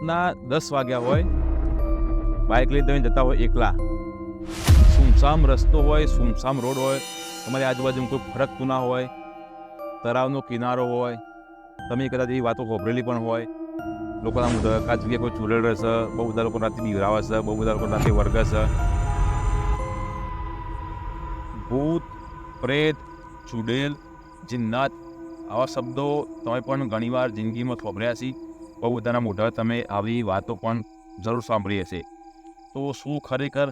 રાતના દસ વાગ્યા હોય બાઇક લઈ તમે જતા હોય એકલા. સુમસામ રસ્તો હોય, સુમસામ રોડ હોય, તમારી આજુબાજુમાં કોઈ ફરકતું ના હોય, તળાવનો કિનારો હોય, તમે કદાચ એવી વાતો ખોભરેલી પણ હોય, લોકોના મુદ્દા કાચ જગ્યાએ કોઈ ચૂરેલ રહેશે, બહુ બધા લોકો રાતે બીવરાવે છે, બહુ બધા લોકો રાતે વર્ગ છે. ભૂત, પ્રેત, ચુડેલ, જિન્નાત, આવા શબ્દો તમે પણ ઘણીવાર જિંદગીમાં ખોભર્યા છે. બહુ બધાના મોઢા તમે આવી વાતો પણ જરૂર સાંભળી હશે તો શું ખરેખર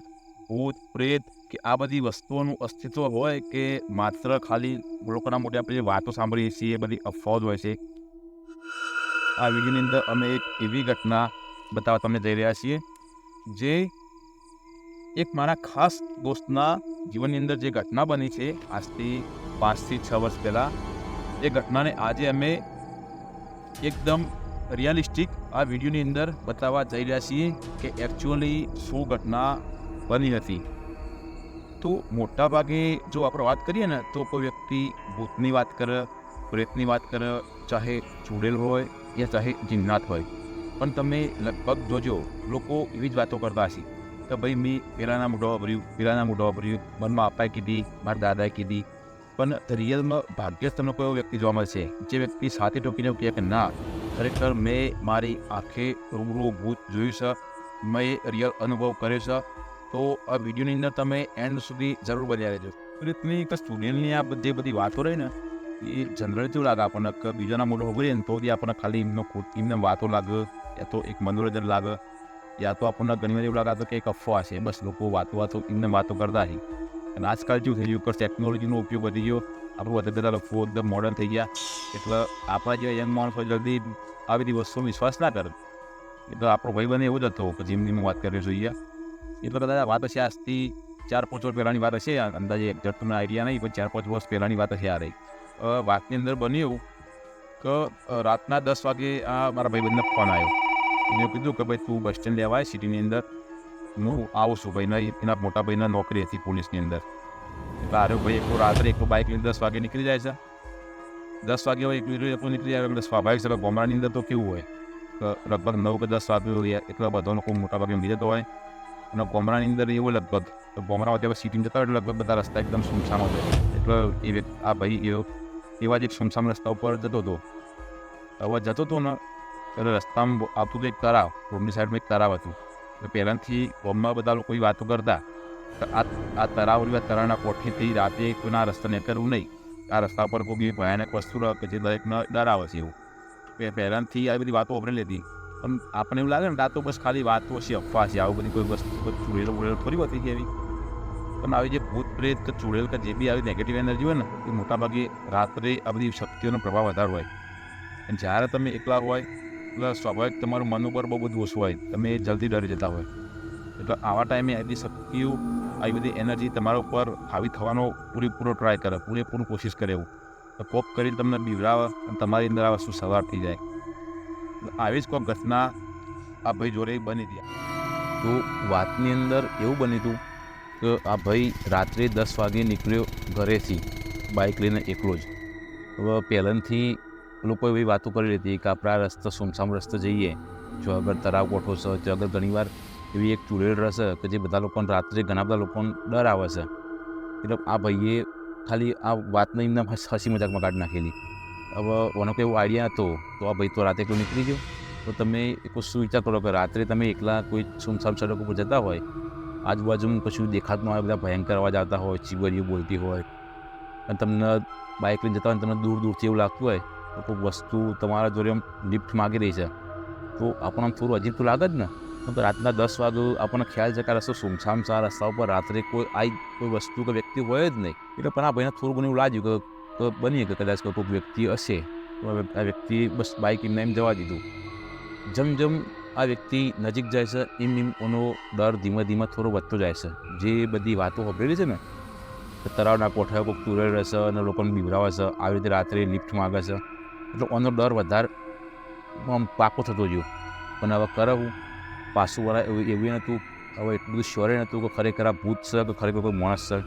ભૂત, પ્રેત કે આ બધી વસ્તુઓનું અસ્તિત્વ હોય કે માત્ર ખાલી લોકોના મોઢે આપણે વાતો સાંભળીએ છીએ, એ બધી અફવાઓ હોય છે? આ વિડીયોની અંદર અમે એક એવી ઘટના બતાવવા તમને જઈ રહ્યા છીએ, જે એક મારા ખાસ દોસ્તના જીવનની અંદર જે ઘટના બની છે, આજથી પાંચથી છ વર્ષ પહેલાં, એ ઘટનાને આજે અમે એકદમ રિયાલિસ્ટિક આ વિડીયોની અંદર બતાવવા જઈ રહ્યા છીએ કે એકચ્યુઅલી શું ઘટના બની હતી. તો મોટા ભાગે જો આપણે વાત કરીએ ને, તો કોઈ વ્યક્તિ ભૂતની વાત કરે, પ્રેતની વાત કરે, ચાહે ચૂડેલ હોય યા ચાહે જિન્નાત હોય. પણ તમે લગભગ જોજો, લોકો એવી જ વાતો કરતા હશે કે ભાઈ મેં પેલાના મોઢો વાપર્યું, પેલાના મોઢો વાપર્યું, મનમાં અપાએ કીધી, મારા દાદાએ કીધી. પણ રિયલમાં ભાગ્યે જ તમને કોઈ વ્યક્તિ જોવા મળશે, જે વ્યક્તિ સાથે ટોકીને કહે કે ના ખરેખર મેં મારી આંખે રૂબરૂ ભૂત જોયું છે, મેં રિયલ અનુભવ કર્યો છે, તો આ વિડીયોની અંદર તમે એન્ડ સુધી જરૂર બન્યા રહેજો. રીતની કે સ્ટુડન્ટની આ બધી બધી વાતો રહી ને, એ જનરલ કેવું લાગે આપણને કે બીજાના મોઢો ઉભરી ને તો બી આપણને ખાલી એમનો એમને વાતો લાગે, યા તો એક મનોરંજન લાગે, યા તો આપણને ઘણી વાર એવું લાગે કે એક અફવા છે, બસ લોકો વાતો વાતો એમને વાતો કરતા હતી અને આજકાલ શું થઈ ગયું કે ટેકનોલોજીનો ઉપયોગ વધી ગયો આપણું વધારે બધા લોકો એકદમ મોડર્ન થઈ ગયા. એટલે આપણા જે યંગ માણસો જલ્દી આવી બધી વસ્તુ વિશ્વાસ ના કરે. એટલે આપણો ભાઈ બને એવું જ હતો, કે જેમની હું વાત કરી જોઈએ. એટલે કદાચ વાત હશે આજથી ચાર પાંચ વર્ષ પહેલાંની વાત હશે. અંદાજે એક્ઝેક્ટ તમને આઈડિયા નહીં, પણ ચાર પાંચ વર્ષ પહેલાંની વાત હશે આ રહી. વાતની અંદર બન્યું એવું કે રાતના દસ વાગે આ મારા ભાઈબંધને ફોન આવ્યો. એને કીધું કે ભાઈ તું બસ સ્ટેન્ડ લેવાય સિટીની અંદર. હું આવું છું ભાઈ એના મોટા ભાઈના નોકરી હતી પોલીસની અંદર. ભાઈ એકલું રાત્રે એકલું બાઇક લઈને દસ વાગે નીકળી જાય છે. દસ વાગે હોય એકલું એકલું નીકળી જાય, એટલે સ્વાભાવિક છે કે અંદર તો કેવું હોય લગભગ નવ કે દસ વાગે એટલા બધા લોકો મોટા ભાગે ઊંઘી જતો હોય. અને ગોમરાની અંદર એવું લગભગ, તો ગામડા અત્યારે સિટીમાં જતા હોય, એટલે લગભગ બધા રસ્તા એકદમ સુમસામ હતો એટલે એ આ ભાઈ એવો, એવા જ એક સુમસામ રસ્તા ઉપર જતો હતો. હવે જતો હતો ને, એટલે રસ્તામાં આવતું હતું એક તળાવ, રોડની સાઈડમાં એક તળાવ હતું. એટલે પહેલાંથી ગોમમાં બધા લોકો વાતો કરતા. આ આ તળાવ તરાના કોઠેથી રાતે કોઈના રસ્તા નીકળવું નહીં. આ રસ્તા પર કોઈ ભયાનક વસ્તુ કે જે દરેકને ડરાવે છે એવું. પહેલાંથી આવી બધી વાતો વાપરેલી લીધી. પણ આપણને એવું લાગે ને રાતો બસ ખાલી વાતો છે, અફવા છે, આવું બધી કોઈ વસ્તુ ચૂડેલ બુડેલો થોડી હોતી છે એવી. પણ આવી જે ભૂત પ્રેત કે ચૂડેલ કે જે બી આવી નેગેટિવ એનર્જી હોય ને, એ મોટાભાગે રાત્રે આ બધી શક્તિઓનો પ્રભાવ વધારે હોય. અને જ્યારે તમે એકલા હોય, એટલે સ્વાભાવિક તમારું મન ઉપર બહુ બધું ઓછું હોય. તમે જલ્દી ડરી જતા હોય. એટલે આવા ટાઈમે આવી શક્તિઓ આવી બધી એનર્જી તમારા ઉપર હાવી થવાનો પૂરેપૂરો ટ્રાય કરે, પૂરેપૂરું કોશિશ કરે એવું. તો કોપ કરીને તમને બીવડાવે અને તમારી અંદર આ વસ્તુ સવાર થઈ જાય. આવી જ કોઈક ઘટના આ ભાઈ જોડે બની હતી. તો વાતની અંદર એવું બન્યું હતું કે આ ભાઈ રાત્રે દસ વાગે નીકળ્યો ઘરેથી બાઇક લઈને એકલો જ. હવે પહેલાંથી લોકો એવી વાતો કરી હતી કે આપણે રસ્તો સુમસામ રસ્તે જઈએ, જો આગળ તળાવ કોઠો છે અગર આગળ ઘણીવાર એવી એક ચૂડેલ રસ કે જે બધા લોકોને રાત્રે ઘણા બધા લોકોને ડર આવે છે. એટલે આ ભાઈએ ખાલી આ વાતને એમને હસ- મજાકમાં કાઢી નાખેલી. હવે ઓનો કોઈ એવો આઈડિયા હતો તો આ ભાઈ તો રાતે કોઈ નીકળી ગયો. તો તમે એક શું વિચાર કરો કે રાત્રે તમે એકલા કોઈ સુમસામ સડક ઉપર જતા હોય, આજુબાજુમાં કશું દેખાતું હોય, બધા ભયંકર અવાજ આવતા હોય, ચીબરીઓ બોલતી હોય, અને તમને બાઇક લઈને જતા હોય તમને દૂર દૂરથી એવું લાગતું હોય, તો કોઈ વસ્તુ તમારા જોડે આમ લિફ્ટ માગી રહી છે. તો આપણને થોડું અજીબ તો લાગે જ ને? રાતના દસ વાગે આપણને ખ્યાલ છે કે રસ્તો સુમસામ સા રસ્તા ઉપર રાત્રે કોઈ, આઈ કોઈ વસ્તુ કે વ્યક્તિ હોય જ નહીં. એટલે પણ આ ભાઈને થોડું ઘણું એવું લાગ્યું કે બની કે કદાચ કોઈ વ્યક્તિ હશે. તો આ વ્યક્તિ બસ બાઇક એમને એમ જવા દીધું. જેમ જેમ આ વ્યક્તિ નજીક જાય છે, એમ એમ એનો ડર ધીમે ધીમે થોડો વધતો જાય છે. જે બધી વાતો સાંભળેલી છે ને, કે તળાવના કોઠાઓ કોઈક તુરેલ રહેશે અને લોકોને બીવરાવે છે, આવી રીતે રાત્રે લિફ્ટ માગે છે. એટલે એનો ડર વધારે આમ પાકો થતો ગયો. પણ હવે કરે પાછું વાળા એવું એવું નહોતું. હવે એટલું બધું શ્યોર નહોતું કે ખરેખર આ ભૂત છે કે ખરેખર કોઈ માણસ છે.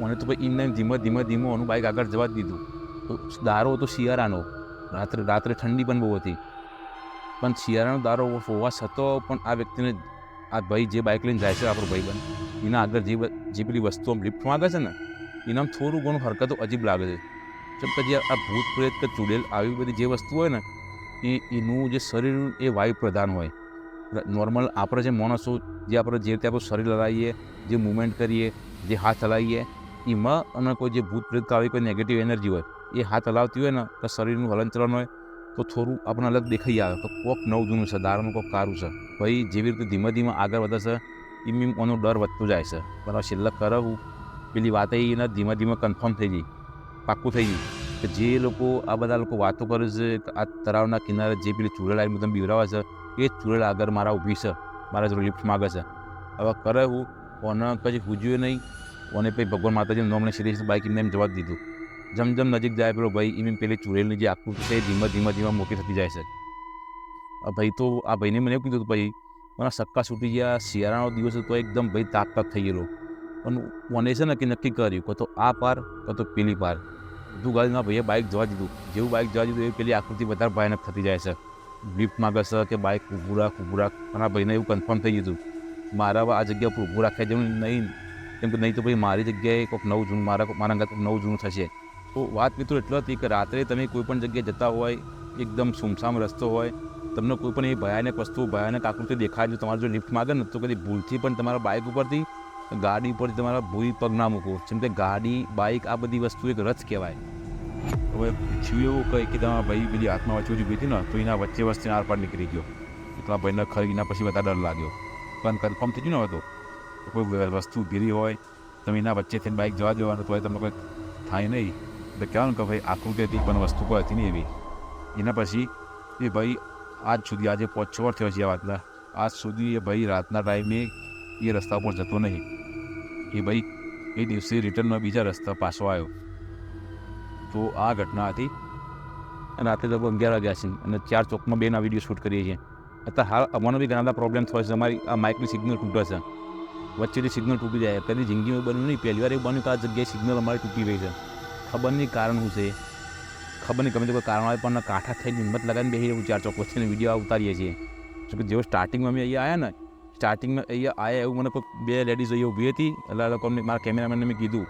મને તો ભાઈ એમને ધીમે ધીમે ધીમે એનું બાઇક આગળ જવા જ દીધું. તો દારો હતો શિયાળાનો. રાત્રે રાત્રે ઠંડી પણ બહુ હતી. પણ શિયાળાનો દારો હોવા છતાં પણ આ વ્યક્તિને આ ભાઈ જે બાઇક લઈને જાય છે, આપણો ભાઈબંધ એના આગળ જે જે પેલી વસ્તુ આમ લિફ્ટ માગે છે ને એનામ થોડું ઘણું હરકતો અજીબ લાગે છે. જેમ કે જે આ ભૂત પ્રેત કે ચૂડેલ આવી બધી જે વસ્તુ હોય ને, એ એનું જે શરીર એ વાયુ પ્રધાન હોય. નોર્મલ આપણે જે માણસો જે આપણે જે રીતે આપણું શરીર લડાવીએ જે મુવમેન્ટ કરીએ, જે હાથ હલાવીએ, એમાં અને કોઈ જે ભૂત પ્રેત આવી કોઈ નેગેટિવ એનર્જી હોય, એ હાથ હલાવતી હોય ને, તો શરીરનું હલનચલન હોય, તો થોડું આપણને અલગ દેખાઈ આવે. તો કોક નવું જૂનું છે, દારૂનું કોક કારું છે. ભાઈ, જેવી રીતે ધીમે ધીમે આગળ વધે છે, એમ એનો ડર વધતો જાય છે. બરાબર છેલ્લે કરાવું, પેલી વાત એને ધીમે ધીમે કન્ફર્મ થઈ ગઈ, પાક્કું થઈ ગયું. કે જે લોકો, આ બધા લોકો વાતો કરે છે આ તળાવના કિનારે જે પેલી ચૂડેલ એમ બધા બીવરાવે છે એ જ ચૂડેલ આગળ મારા ઊભી છે. મારા જોડે લિફ્ટ માગે છે. હવે કરે હું? ઓને કદી પૂજ્યું નહીં? ઓને પછી ભગવાન માતાજી નોમણે સીધી બાઈક એમને એમ જવા દીધું. જેમ જેમ નજીક જાય પેલો ભાઈ, એમ પેલી ચૂડેલની જે આકૃતિ છે એ ધીમે ધીમે ધીમે મોટી થતી જાય છે. ભાઈ તો, આ ભાઈને મને એવું કીધું હતું ભાઈ મને સક્કા છૂટી ગયા, શિયાળાનો દિવસ હતો, એકદમ ભાઈ તાપ તાપ થઈ ગયેલો. પણ મને છે ને કે નક્કી કર્યું? કે તો આ પાર કે તો પેલી પાર. તું ગાડીના ભાઈએ બાઇક જવા દીધું. જેવું બાઇક જવા દીધું, એવી પેલી આકૃતિ વધારે ભયાનક થતી જાય છે. લિફ્ટ માગે છે કે બાઇક ઊભું રાખ ઊભું રાખ. પણ ભાઈને એવું કન્ફર્મ થઈ ગયું મારા આ જગ્યા પર ઊભું રાખ્યા જેવું નહીં. કેમ કે નહીં તો ભાઈ મારી જગ્યાએ કોઈક નવું જૂનું, મારા મારા અંગત નવું જૂનું થશે. તો વાત મિત્રો એટલો હતી કે રાત્રે તમે કોઈ પણ જગ્યાએ જતા હોય, એકદમ સુમસામ રસ્તો હોય, તમને કોઈ પણ એ ભયાનક વસ્તુ, ભયાનક આકૃતિ દેખાય જો તમારે જો લિફ્ટ માગે ને તો કદી ભૂલથી પણ તમારા બાઇક ઉપરથી, ગાડી ઉપરથી તમારા ભૂઈ પગ ના મૂકો. જેમ કે ગાડી બાઇક આ બધી વસ્તુ એક રથ કહેવાય. હવે થયું એવું કંઈ કે તમારા ભાઈ પેલી હાથમાં વચ્ચે ઊભી હતી ને, તો એના વચ્ચે વચ્ચે આર પાર નીકળી ગયો. એટલા ભાઈને ખરી, એના પછી વધારે ડર લાગ્યો. પણ કન્ફર્મ થઈ ગયું ને હવે તો. તો કોઈ વસ્તુ રહી હોય, તમે એના વચ્ચે થઈને બાઇક જવા દેવાનું, તો તમને કંઈક થાય નહીં. એટલે કહેવાનું કે ભાઈ, આકૃતિ હતી, પણ વસ્તુ કોઈ હતી નહીં એવી. એના પછી એ ભાઈ, આજ સુધી, આજે પાંચ છ વર્ષ થયો છે આ વાતના. આજ સુધી એ ભાઈ રાતના ટાઈમે એ રસ્તા ઉપર જતો નહીં. એ ભાઈ, એ દિવસે રિટર્નમાં બીજા રસ્તા પાછો આવ્યો. તો આ ઘટના હતી. રાત્રે લગભગ અગિયાર વાગ્યા છે અને ચાર ચોકમાં બેના વીડિયો શૂટ કરીએ છીએ. અત્યારે હાલ અમારો બી ઘણા બધા પ્રોબ્લેમ થયો છે. અમારી આ માઇકની સિગ્નલ તૂટે છે. વચ્ચેથી સિગ્નલ તૂટી જાય. કદી જિંદગીમાં બન્યું નહીં. પહેલી વાર એવું બન્યું કે આ જગ્યાએ સિગ્નલ અમારી તૂટી ગઈ છે. ખબર નહીં કારણ શું છે. ખબર નહીં ગમે તે કોઈ કારણ આવે પણ કાંઠા થઈને હિંમત લગાવીને બેસી રહ્યું ચાર ચોક વચ્ચેનો વીડિયો ઉતારીએ છીએ. જો કે જેવો સ્ટાર્ટિંગમાં અમે અહીંયા આવ્યા ને સ્ટાર્ટિંગમાં અહીંયા આવ્યા એવું મને કોઈ બે લેડીઝ અહીંયા ઊભી હતી. એટલે આ લોકોને મારા કેમેરામેનને મેં કીધું.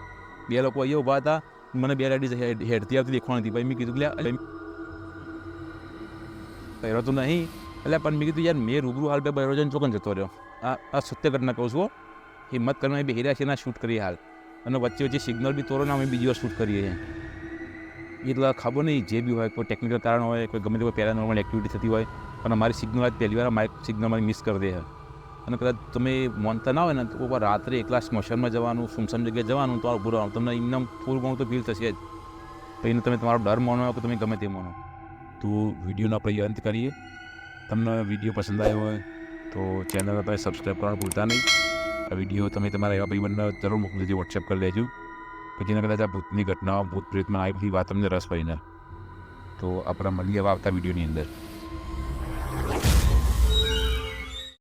બે લોકો અહીંયા ઊભા હતા. મને બે લેડીઝ હેડતી આવતી દેખવાની હતી. મેં કીધું કે પહેરો તો નહીં. એટલે પણ મેં કીધું યાર, મેં રૂબરૂ હાલ બે બહેરો જઈને ચોકન જતો રહ્યો. આ આ સત્ય ઘટના કહું છું. હિંમત કરીને બે હીરા છે એના શૂટ કરીએ હાલ. અને વચ્ચે વચ્ચે સિગ્નલ બી તોરો ને અમે બીજી વાર શૂટ કરીએ છીએ. એટલે ખબર નહીં, જે બી હોય, કોઈ ટેકનિકલ કારણ હોય, કોઈ ગમે તે કોઈ પેરાનોર્મલ એક્ટિવિટી થતી હોય, પણ અમારી સિગ્નલ આજ પહેલી વાર મારી સિગ્નલ મારી મિસ કરી દે છે. અને કદાચ તમે માનતા ના હોય ને, તો કોઈ રાત્રે એકલા સ્મશાનમાં જવાનું, સુમસામ જગ્યાએ જવાનું, તો ઊભું રહેવાનું તમને એમને થોડું ઘણું તો ફીલ થશે જ. પછી તમે તમારો ડર માનો કે તમે ગમે તે માનો. તો વિડીયોનો આપણે અંત કરીએ. તમને વીડિયો પસંદ આવ્યો હોય, તો ચેનલ તમે સબસ્ક્રાઈબ કરવાનું ભૂલતા નહીં. આ વીડિયો તમે તમારા એવા ભાઈબંધને જરૂર મોકલી દેજો વોટ્સએપ કરી લેજો પછી એના કદાચ આ ભૂતની ઘટનાઓ, ભૂત પ્રેતમાં આવી બધી વાત તમને રસ પડીને તો આપણે મળીએ આવતા વિડીયોની અંદર.